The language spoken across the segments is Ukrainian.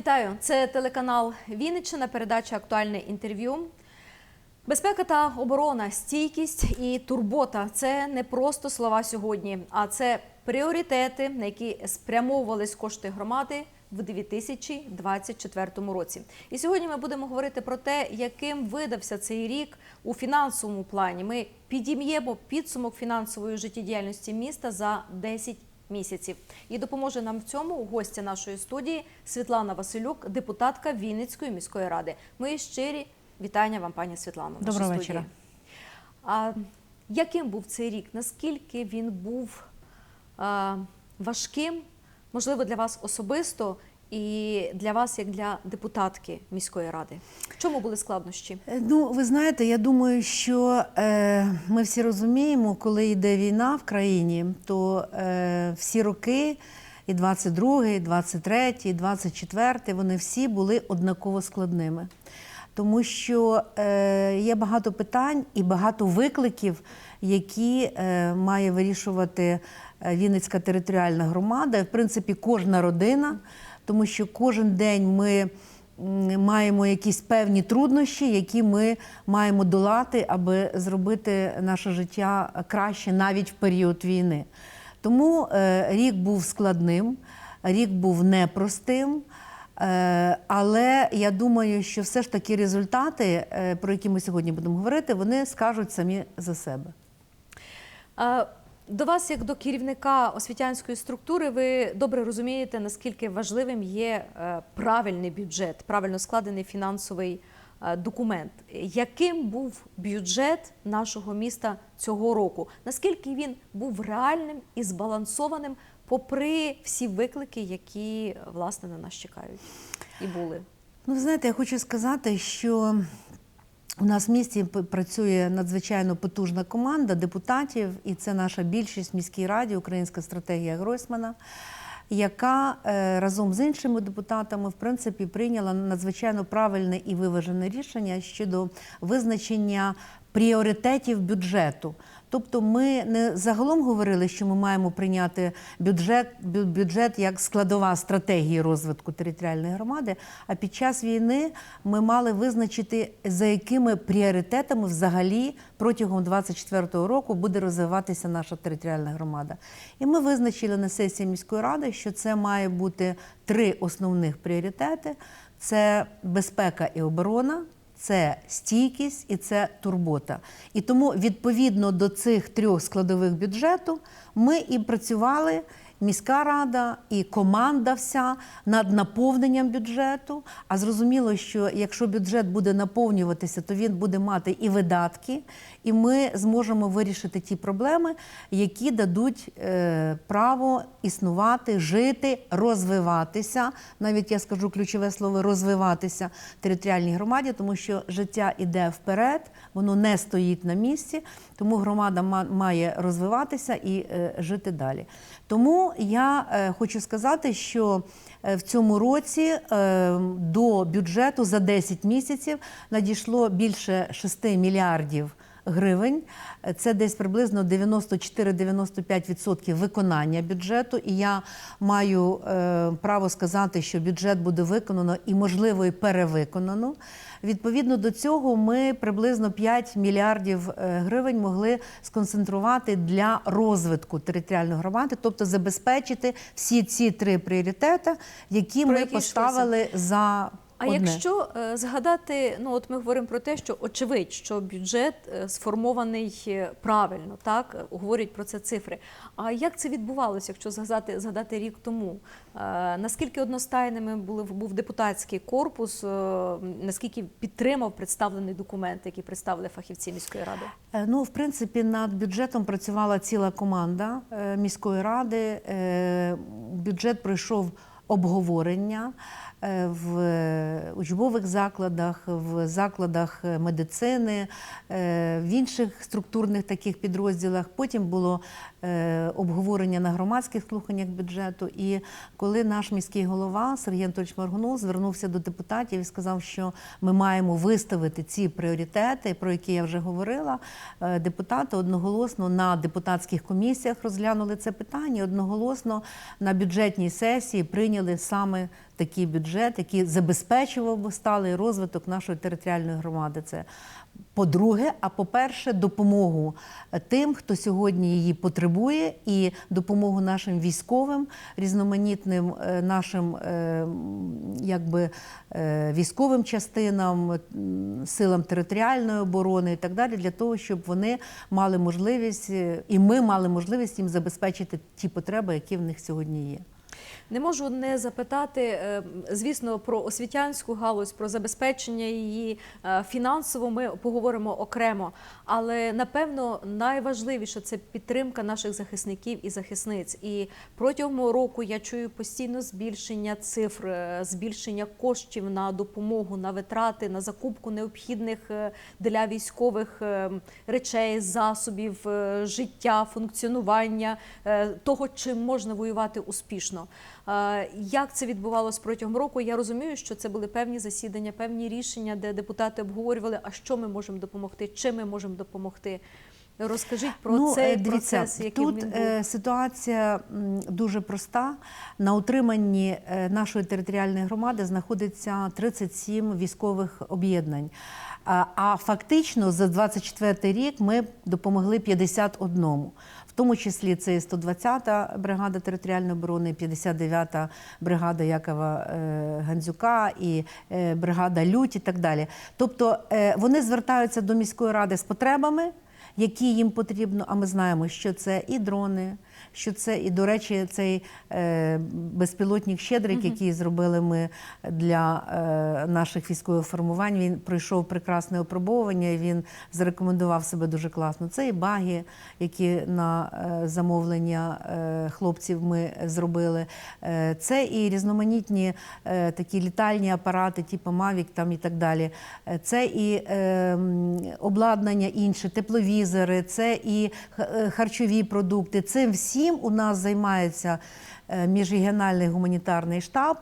Вітаю! Це телеканал Вінниччина, передача Актуальне інтерв'ю. Безпека та оборона, стійкість і турбота це не просто слова сьогодні, а це пріоритети, на які спрямовувались кошти громади в 2024 році. І сьогодні ми будемо говорити про те, яким видався цей рік у фінансовому плані. Ми підім'ємо підсумок фінансової життєдіяльності міста за 10 місяців. І допоможе нам в цьому гостя нашої студії Світлана Василюк, депутатка Вінницької міської ради. Мої щирі вітання вам, пані Світлано. Доброго вечора. А яким був цей рік? Наскільки він був а, важким, можливо, для вас особисто і для вас, як для депутатки міської ради? В чому були складнощі? Е, Ну, ви знаєте, я думаю, що е, ми всі розуміємо, коли йде війна в країні, то е, всі роки, і 22-й, і 23-й, і 24-й, вони всі були однаково складними. Тому що е, є багато питань і багато викликів, які е, має вирішувати е, Вінницька територіальна громада, в принципі, кожна родина, тому що кожен день ми маємо якісь певні труднощі, які ми маємо долати, аби зробити наше життя краще навіть в період війни. Тому е, рік був складним, рік був непростим. Е, Але я думаю, що все ж таки результати, е, про які ми сьогодні будемо говорити, вони скажуть самі за себе. До вас, як до керівника освітянської структури, ви добре розумієте, наскільки важливим є е, правильний бюджет, правильно складений фінансовий е, документ. Яким був бюджет нашого міста цього року? Наскільки він був реальним і збалансованим, попри всі виклики, які власне на нас чекають і були? Ну, знаєте, я хочу сказати, що у нас в місті працює надзвичайно потужна команда депутатів, і це наша більшість в міській раді, українська стратегія Гройсмана, яка е, разом з іншими депутатами в принципі прийняла надзвичайно правильне і виважене рішення щодо визначення пріоритетів бюджету. Тобто ми не загалом говорили, що ми маємо прийняти бюджет, бюджет як складова стратегії розвитку територіальної громади. А під час війни ми мали визначити, за якими пріоритетами взагалі протягом 2024 року буде розвиватися наша територіальна громада. І ми визначили на сесії міської ради, що це має бути три основних пріоритети: це безпека і оборона. Це стійкість і це турбота. І тому відповідно до цих трьох складових бюджету ми і працювали. Міська рада і команда вся над наповненням бюджету. А зрозуміло, що якщо бюджет буде наповнюватися, то він буде мати і видатки, і ми зможемо вирішити ті проблеми, які дадуть е, право існувати, жити, розвиватися. Навіть я скажу ключове слово розвиватися територіальній громаді, тому що життя іде вперед, воно не стоїть на місці, тому громада має розвиватися і е, жити далі. Тому я е, хочу сказати, що в цьому році до бюджету за 10 місяців надійшло більше 6 мільярдів гривень. Це десь приблизно 94-95% виконання бюджету. І я маю е, право сказати, що бюджет буде виконано і, можливо, і перевиконано. Відповідно до цього, ми приблизно 5 мільярдів е, гривень могли сконцентрувати для розвитку територіальної громади, тобто забезпечити всі ці три пріоритети, які Про ми які поставили за А одне. якщо е, згадати, ну от ми говоримо про те, що очевидь, що бюджет е, сформований е, правильно, так говорять про це цифри. А як це відбувалося, якщо згадати, згадати рік тому? Наскільки одностайними були був депутатський корпус? наскільки підтримав представлений документ, який представили фахівці міської ради? Ну, в принципі, над бюджетом працювала ціла команда міської ради. Бюджет пройшов обговорення е, в учбових закладах, в закладах медицини, е, в інших структурних таких підрозділах. Потім було е, обговорення на громадських слуханнях бюджету. І коли наш міський голова Сергій Анатольович Маргунов звернувся до депутатів і сказав, що ми маємо виставити ці пріоритети, про які я вже говорила, депутати одноголосно на депутатських комісіях розглянули це питання, одноголосно на бюджетній сесії прийняли саме такий бюджет, який забезпечував би сталий розвиток нашої територіальної громади. Це по-друге, а по-перше, допомогу тим, хто сьогодні її потребує, і допомогу нашим військовим, різноманітним е, нашим е, якби, е, військовим частинам, силам територіальної оборони і так далі, для того, щоб вони мали можливість, і ми мали можливість їм забезпечити ті потреби, які в них сьогодні є. Не можу не запитати, е, звісно, про освітянську галузь, про забезпечення її е, фінансово. Ми поговоримо окремо. Але напевно найважливіше це підтримка наших захисників і захисниць. І протягом року я чую постійно збільшення цифр, е, збільшення коштів на допомогу, на витрати, на закупку необхідних для військових речей, засобів, життя, функціонування того, чим можна воювати успішно. Е, Як це відбувалося протягом року? Я розумію, що це були певні засідання, певні рішення, де депутати обговорювали, а що ми можемо допомогти, чим ми можемо допомогти. Розкажіть про цей е, дивіться, процес, яким тут він був. е, ситуація дуже проста. На утриманні е, нашої територіальної громади знаходиться 37 військових об'єднань. А, а фактично за 24 рік ми допомогли 51. Тому числі це і 120-та бригада територіальної оборони, 59-та бригада Якова е, Гандзюка і е, бригада Лють і так далі. Тобто е, вони звертаються до міської ради з потребами які їм потрібно. А ми знаємо, що це і дрони, що це і до речі, цей е, безпілотник Щедрик, угу. який зробили ми для е, наших військових формувань. Він пройшов прекрасне опробовування. і Він зарекомендував себе дуже класно. Це і баги, які на е, замовлення хлопців ми зробили. Це і різноманітні такі літальні апарати, типу Mavic там і так далі. Це і обладнання інше, тепловізори, це і харчові продукти. Це всі. 7 у нас займається е, міжрегіональний гуманітарний штаб.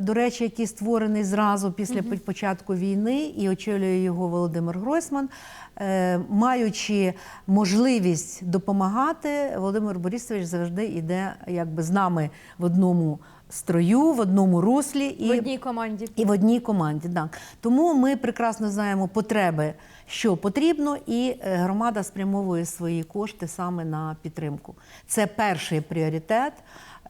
До речі, який створений зразу після mm -hmm. початку війни, і очолює його Володимир Гройсман, е, маючи можливість допомагати, Володимир Борисович завжди йде якби з нами в одному строю, в одному руслі і в одній команді. І в одній команді. Так. Тому ми прекрасно знаємо потреби що потрібно, і е, громада спрямовує свої кошти саме на підтримку. Це перший пріоритет.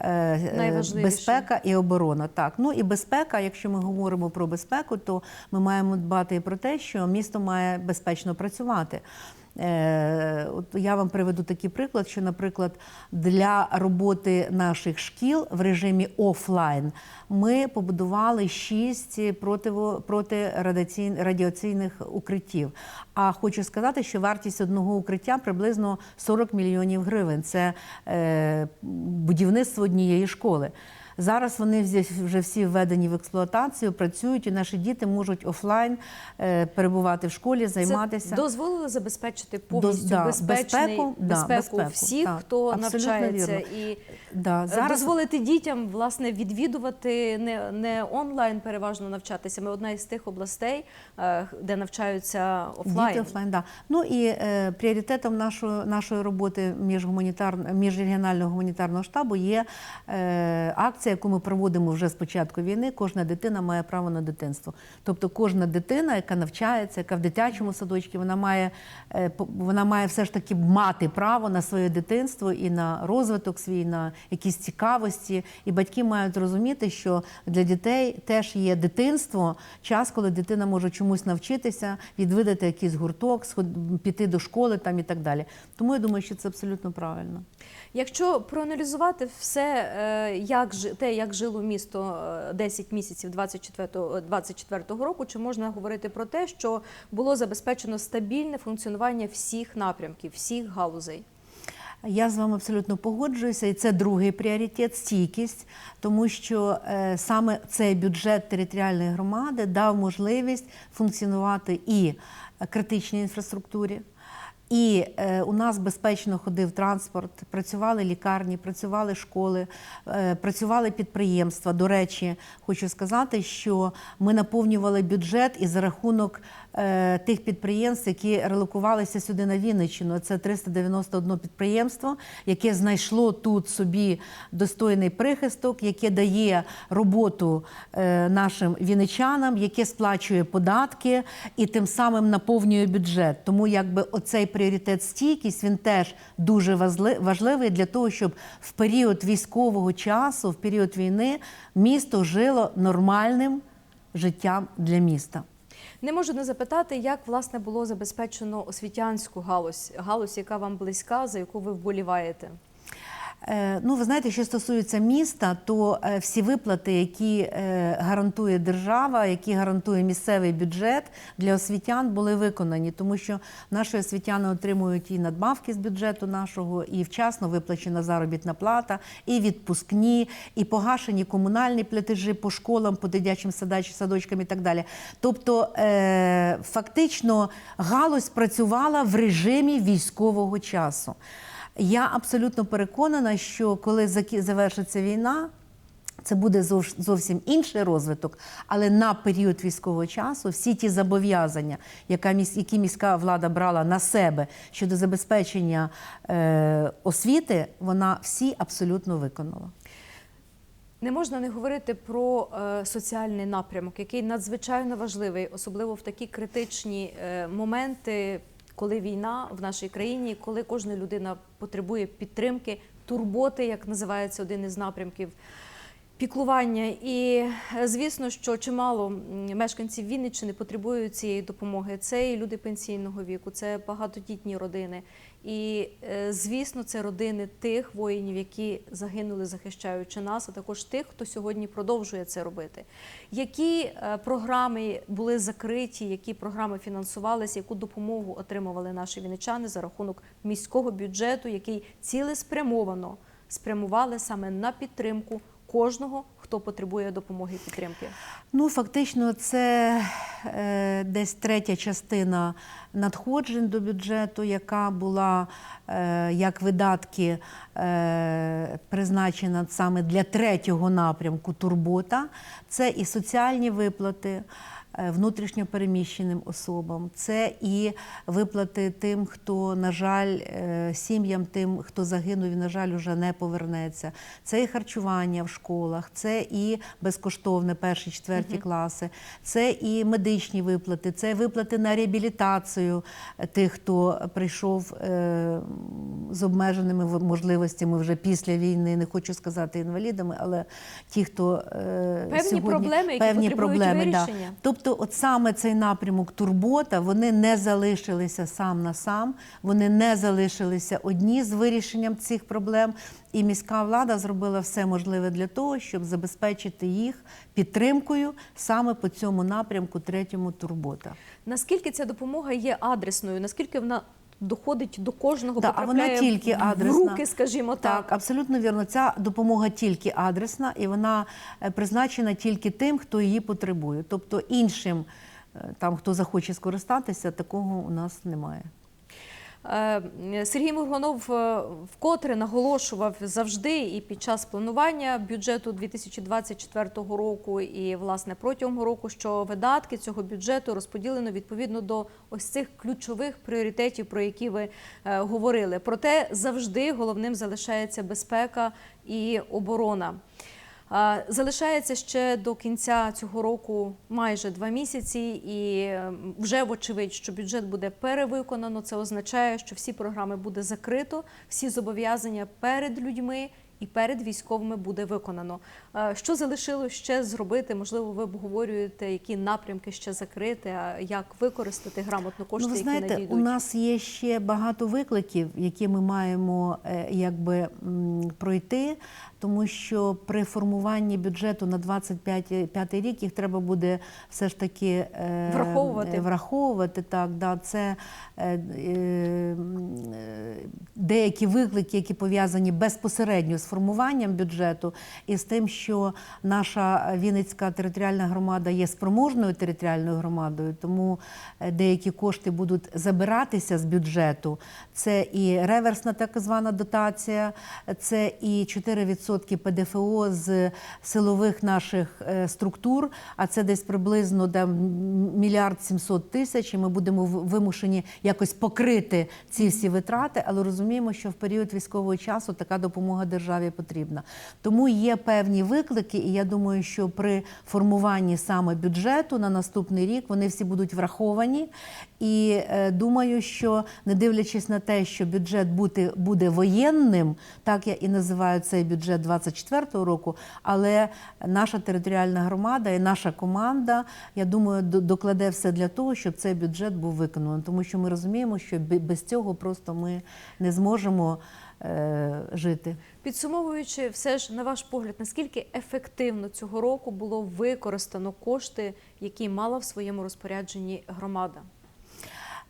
е, е. Безпека і оборона. Так, ну і безпека. Якщо ми говоримо про безпеку, то ми маємо дбати і про те, що місто має безпечно працювати. Е, От я вам приведу такий приклад, що, наприклад, для роботи наших шкіл в режимі офлайн ми побудували шість радіаційних укриттів. А хочу сказати, що вартість одного укриття приблизно 40 мільйонів гривень. Це е, будівництво однієї школи. Зараз вони вже всі введені в експлуатацію, працюють, і наші діти можуть офлайн е, перебувати в школі, займатися. Це дозволило забезпечити повністю да, безпечний, безпеку, да, безпеку, всіх, так, хто навчається, вірно. і Да, зараз... зараз дозволити дітям власне відвідувати не, не онлайн переважно навчатися. Ми одна із тих областей, е, де навчаються офлайн. Діти офлайн, да. Ну і е, пріоритетом нашої, нашої роботи міжгуманітар... міжрегіонального гуманітарного штабу є е, акція, яку ми проводимо вже з початку війни. Кожна дитина має право на дитинство. Тобто кожна дитина, яка навчається, яка в дитячому садочку, вона має, е, вона має все ж таки мати право на своє дитинство і на розвиток свій, на якісь цікавості. І батьки мають розуміти, що для дітей теж є дитинство, час, коли дитина може чомусь навчитися, відвідати якийсь гурток, піти до школи там і так далі. Тому я думаю, що це абсолютно правильно. Якщо проаналізувати все, е, як те, як жило місто е, 10 місяців 24, 24 року, чи можна говорити про те, що було забезпечено стабільне функціонування всіх напрямків, всіх галузей? Я з вами абсолютно погоджуюся, і це другий пріоритет стійкість, тому що е, саме цей бюджет територіальної громади дав можливість функціонувати і критичній інфраструктурі. І е, у нас безпечно ходив транспорт, працювали лікарні, працювали школи, е, працювали підприємства. До речі, хочу сказати, що ми наповнювали бюджет і за рахунок е, тих підприємств, які релокувалися сюди на Вінниччину. Це 391 підприємство, яке знайшло тут собі достойний прихисток, яке дає роботу е, нашим вінничанам, яке сплачує податки і тим самим наповнює бюджет. Тому якби оцей пріоритет стійкість він теж дуже важли- важливий для того, щоб в період військового часу, в період війни, місто жило нормальним життям для міста. Не можу не запитати, як власне було забезпечено освітянську галузь, галузь, яка вам близька, за яку ви вболіваєте. Е, Ну, ви знаєте, що стосується міста, то е, всі виплати, які е, гарантує держава, які гарантує місцевий бюджет для освітян, були виконані, тому що наші освітяни отримують і надбавки з бюджету нашого, і вчасно виплачена заробітна плата, і відпускні, і погашені комунальні платежі по школам, по дитячим садочкам і так далі. Тобто, фактично, галузь працювала в режимі військового часу. Я абсолютно переконана, що коли завершиться війна, це буде зовсім інший розвиток, але на період військового часу всі ті зобов'язання, які міська влада брала на себе щодо забезпечення е, освіти, вона всі абсолютно виконала. Не можна не говорити про е, соціальний напрямок, який надзвичайно важливий, особливо в такі критичні е, моменти, коли війна в нашій країні, коли кожна людина потребує підтримки, турботи, як називається один із напрямків. Піклування і е, звісно, що чимало мешканців Вінниччини потребують цієї допомоги. Це і люди пенсійного віку, це багатодітні родини. І е, звісно, це родини тих воїнів, які загинули, захищаючи нас, а також тих, хто сьогодні продовжує це робити. Які е, програми були закриті, які програми фінансувалися, яку допомогу отримували наші вінничани за рахунок міського бюджету, який цілеспрямовано спрямували саме на підтримку кожного, хто потребує допомоги і підтримки. Ну, фактично, це е, десь третя частина надходжень до бюджету, яка була е, як видатки е, призначена саме для третього напрямку турбота. Це і соціальні виплати. Е, Внутрішньо переміщеним особам, це і виплати тим, хто, на жаль, е, сім'ям тим, хто загинув і, на жаль, уже не повернеться. Це і харчування в школах, це і безкоштовне перші, четверті класи, це і медичні виплати, це виплати на реабілітацію е, тих, хто прийшов з обмеженими можливостями вже після війни. Не хочу сказати інвалідами, але ті, хто Певні сьогодні проблеми, які певні потребують проблеми, да. вирішення. Тобто, от саме цей напрямок турбота, вони не залишилися сам на сам, вони не залишилися одні з вирішенням цих проблем. І міська влада зробила все можливе для того, щоб забезпечити їх підтримкою саме по цьому напрямку третьому турбота. Наскільки ця допомога є адресною? Наскільки вона доходить до кожного, Да, а вона тільки адресна. в руки, скажімо так. Так, абсолютно вірно. Ця допомога тільки адресна і вона е, призначена тільки тим, хто її потребує. Тобто іншим, е, там хто захоче скористатися, такого у нас немає. Е, Сергій Мурганов е, вкотре наголошував завжди і під час планування бюджету 2024 року, і власне протягом року, що видатки цього бюджету розподілено відповідно до ось цих ключових пріоритетів, про які ви е, говорили. Проте завжди головним залишається безпека і оборона. Залишається ще до кінця цього року майже два місяці, і е, вже вочевидь, що бюджет буде перевиконано. Це означає, що всі програми буде закрито, всі зобов'язання перед людьми і перед військовими буде виконано. Що залишилось ще зробити? Можливо, ви обговорюєте, які напрямки ще закрити, а як використати грамотно кошти, ну, ви які знаєте, надійдуть. у нас є ще багато викликів, які ми маємо е, якби пройти, тому що при формуванні бюджету на 25 п'ятий рік їх треба буде все ж таки е, Враховувати. е, враховувати. Так, да, це деякі виклики, які пов'язані безпосередньо з формуванням бюджету, і з тим, що наша Вінницька територіальна громада є спроможною територіальною громадою, тому е, деякі кошти будуть забиратися з бюджету. Це і реверсна так звана дотація, це і 4% ПДФО з силових наших е, структур, а це десь приблизно там, мільярд сімсот тисяч. І ми будемо вимушені якось покрити ці всі витрати, але розуміємо, що в період військового часу така допомога державі потрібна. Тому є певні виклики, і я думаю, що при формуванні саме бюджету на наступний рік вони всі будуть враховані. І е, думаю, що не дивлячись на те, що бюджет бути, буде воєнним, так я і називаю цей бюджет 24-го року, але наша територіальна громада і наша команда, я думаю, до- докладе все для того, щоб цей бюджет був виконаний. Тому що ми розуміємо, що бе- без цього просто ми не зможемо жити. Підсумовуючи, все ж на ваш погляд, наскільки ефективно цього року було використано кошти, які мала в своєму розпорядженні громада?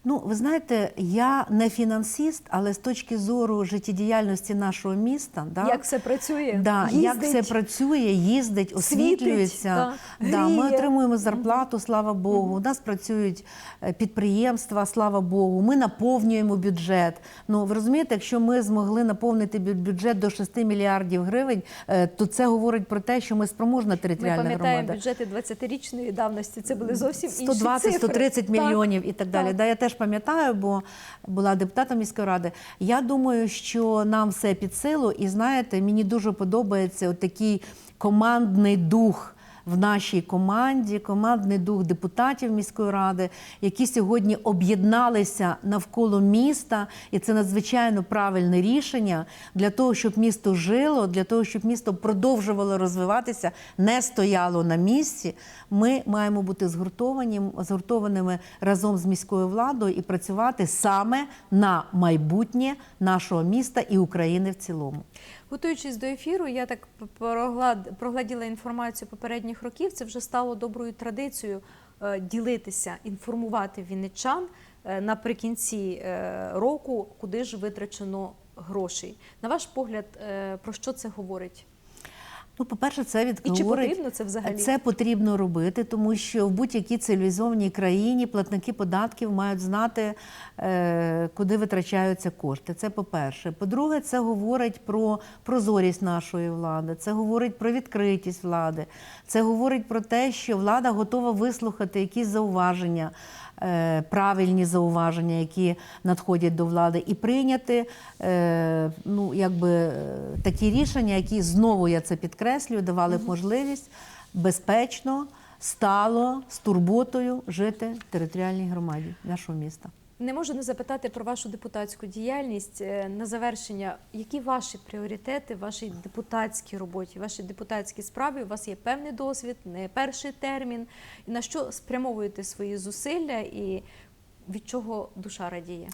Ну, ви знаєте, я не фінансист, але з точки зору життєдіяльності нашого міста, да, Як все працює? Да, як все працює, їздить, освітлюється. так, да, ми отримуємо зарплату, слава Богу. У нас працюють е, підприємства, слава Богу. Ми наповнюємо бюджет. Ну ви розумієте, якщо ми змогли наповнити бюджет до 6 мільярдів гривень, е, то це говорить про те, що ми спроможна Ми територіальна пам'ятаємо бюджети 20-річної давності. Це були зовсім інші 120-130 цифри. мільйонів і так далі. так. Теж пам'ятаю, бо була депутатом міської ради. Я думаю, що нам все під силу, і знаєте, мені дуже подобається такий командний дух. В нашій команді командний дух депутатів міської ради, які сьогодні об'єдналися навколо міста, і це надзвичайно правильне рішення для того, щоб місто жило, для того, щоб місто продовжувало розвиватися, не стояло на місці. Ми маємо бути згуртовані, згуртованими разом з міською владою і працювати саме на майбутнє нашого міста і України в цілому. Готуючись до ефіру, я так проглад- прогладіла інформацію попередніх років. Це вже стало доброю традицією е, ділитися, інформувати вінничан е, наприкінці е, року, куди ж витрачено грошей. На ваш погляд, про що це говорить? Ну, по-перше, це від І чи потрібно це взагалі? Це потрібно робити, тому що в будь-якій цивілізованій країні платники податків мають знати, е, куди витрачаються кошти. Це по-перше. По-друге, це говорить про прозорість нашої влади, це говорить про відкритість влади, це говорить про те, що влада готова вислухати якісь зауваження. Е, Правильні зауваження, які надходять до влади, і прийняти е, ну, якби, е, такі рішення, які знову я це підкреслюю, давали б можливість безпечно, стало, з турботою жити в територіальній громаді нашого міста. Не можу не запитати про вашу депутатську діяльність Е, на завершення. Які ваші пріоритети в вашій депутатській роботі, ваші вашій депутатській справі? У вас є певний досвід, не перший термін. І на що спрямовуєте свої зусилля і від чого душа радіє?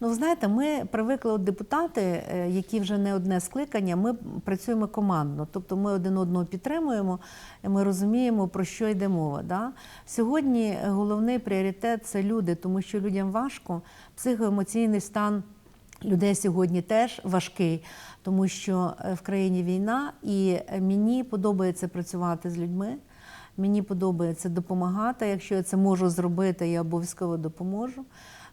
Ну, ви знаєте, ми привикли от депутати, е, які вже не одне скликання, ми працюємо командно, тобто ми один одного підтримуємо, ми розуміємо, про що йде мова. Да? Сьогодні головний пріоритет це люди, тому що людям важко, психоемоційний стан. Людей сьогодні теж важкий, тому що е, в країні війна, і мені подобається працювати з людьми. Мені подобається допомагати. Якщо я це можу зробити, я обов'язково допоможу.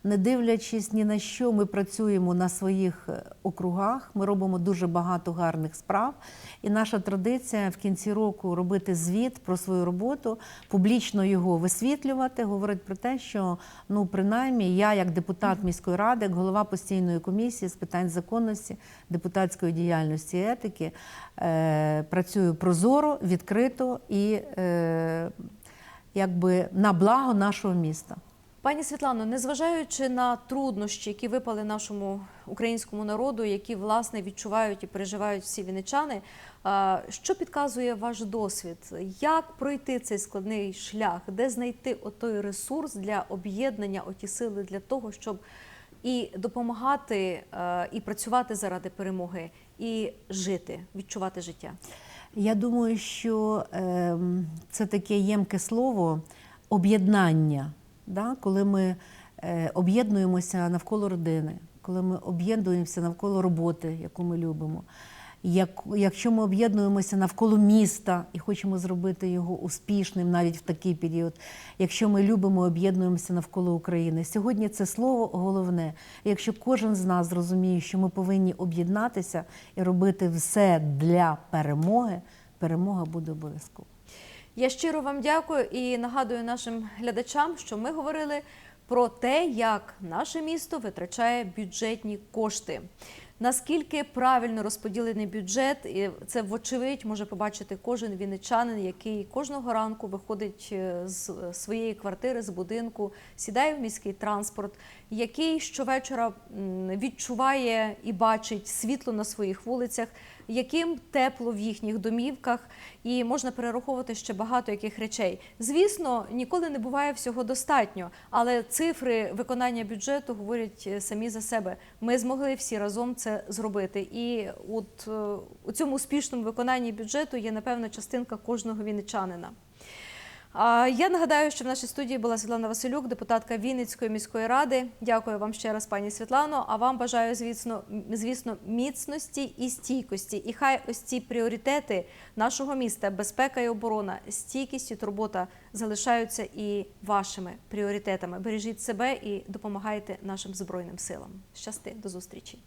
Не дивлячись ні на що, ми працюємо на своїх е, округах. Ми робимо дуже багато гарних справ. І наша традиція в кінці року робити звіт про свою роботу, публічно його висвітлювати, говорить про те, що ну принаймні я, як депутат міської ради, як голова постійної комісії з питань законності, депутатської діяльності і етики, е, працюю прозоро, відкрито і е, якби на благо нашого міста. Пані Світлано, незважаючи на труднощі, які випали нашому українському народу, які власне відчувають і переживають всі вінничани, а, що підказує ваш досвід? Як пройти цей складний шлях, де знайти отой ресурс для об'єднання, оті сили для того, щоб і допомагати, і працювати заради перемоги, і жити, відчувати життя? Я думаю, що ем, це таке ємке слово об'єднання, да? коли ми е, об'єднуємося навколо родини, коли ми об'єднуємося навколо роботи, яку ми любимо. Як, якщо ми об'єднуємося навколо міста і хочемо зробити його успішним навіть в такий період, якщо ми любимо, об'єднуємося навколо України. Сьогодні це слово головне. Якщо кожен з нас зрозуміє, що ми повинні об'єднатися і робити все для перемоги, перемога буде обов'язково. Я щиро вам дякую і нагадую нашим глядачам, що ми говорили про те, як наше місто витрачає бюджетні кошти. Наскільки правильно розподілений бюджет, і це вочевидь може побачити кожен вінничанин, який кожного ранку виходить е, з своєї квартири, з будинку, сідає в міський транспорт, який щовечора відчуває і бачить світло на своїх вулицях, яким тепло в їхніх домівках, і можна перераховувати ще багато яких речей. Звісно, ніколи не буває всього достатньо, але цифри виконання бюджету говорять е, самі за себе. Ми змогли всі разом це зробити. І от е, у цьому успішному виконанні бюджету є напевно частинка кожного вінничанина. Я нагадаю, що в нашій студії була Світлана Василюк, депутатка Вінницької міської ради. Дякую вам ще раз, пані Світлано. А вам бажаю, звісно, звісно, міцності і стійкості. І хай ось ці пріоритети нашого міста, безпека і оборона, стійкість і турбота залишаються і вашими пріоритетами. Бережіть себе і допомагайте нашим збройним силам. Щасти, до зустрічі.